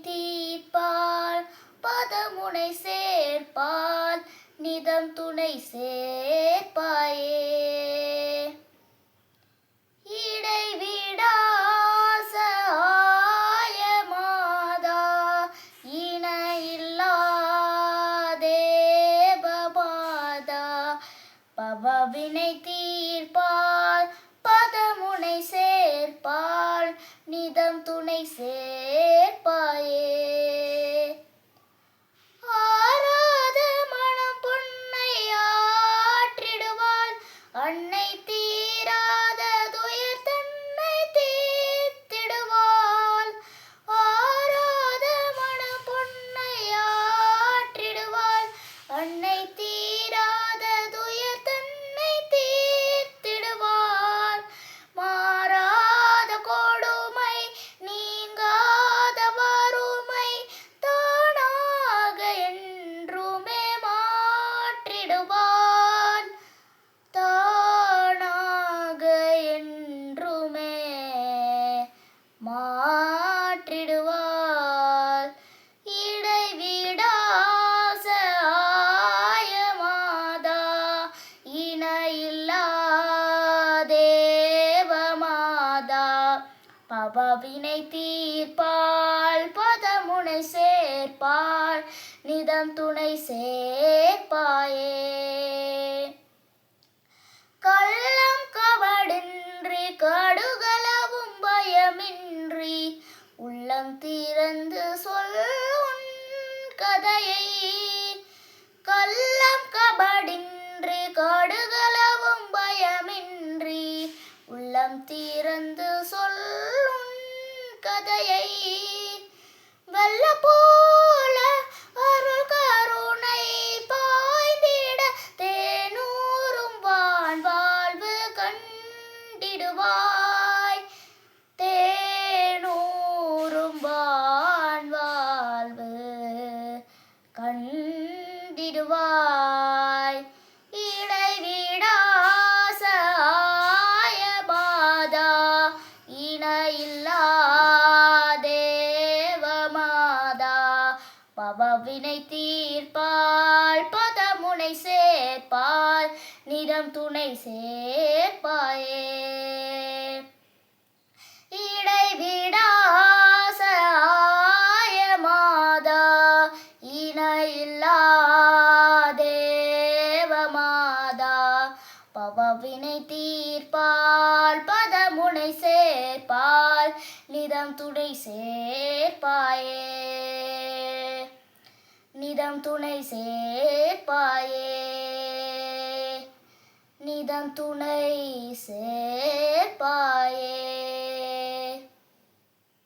தீர்ப்பால் பதமுனை சேர்ப்பால் நிதம் துணை சேர்ப்பாயே. பவவினை தீர்ப்பால் பதமுனை சேர்ப்பால் நிதம் து மாற்றிடுவான் தானாக என்றுமே மாற்றிடுவாள். இடைவிடாச ஆயமாதா இணையில்லா பவவினை தீர்ப்பால் பதமுனை சேர்ப்பால் நிதம் துணை சேர்ப்பாயே. கள்ளம் கவடின்றி கடுகளவும் பயமின்றி உள்ளம் திறந்து சொல் கதையை. கள்ளம் கபடின்றி கடுகளவும் பயமின்றி உள்ளம் திறந்து சொல் கதையை. வெள்ள கண்டிடுவாய் தேனூரும் வாழ்வு கண்டிடுவாய். இடைவிடாச ஆயபாதா இணையில்லா தேவமாதா பவவினை தீர்ப்பாள் பதமுனை சேர்ப்பால் நிறம் துணை சேர்ப்பாயே. இடைவிடாச ஆயமாதா இணையில்லா தேவமாதா. பவவினை தீர்ப்பால் பதமுனை சேர்ப்பால் நிதம் துணை சேர்ப்பாயே. நிதம் துணை சேர்ப்பாயே. இதன் துணை சேர்ப்பாயே.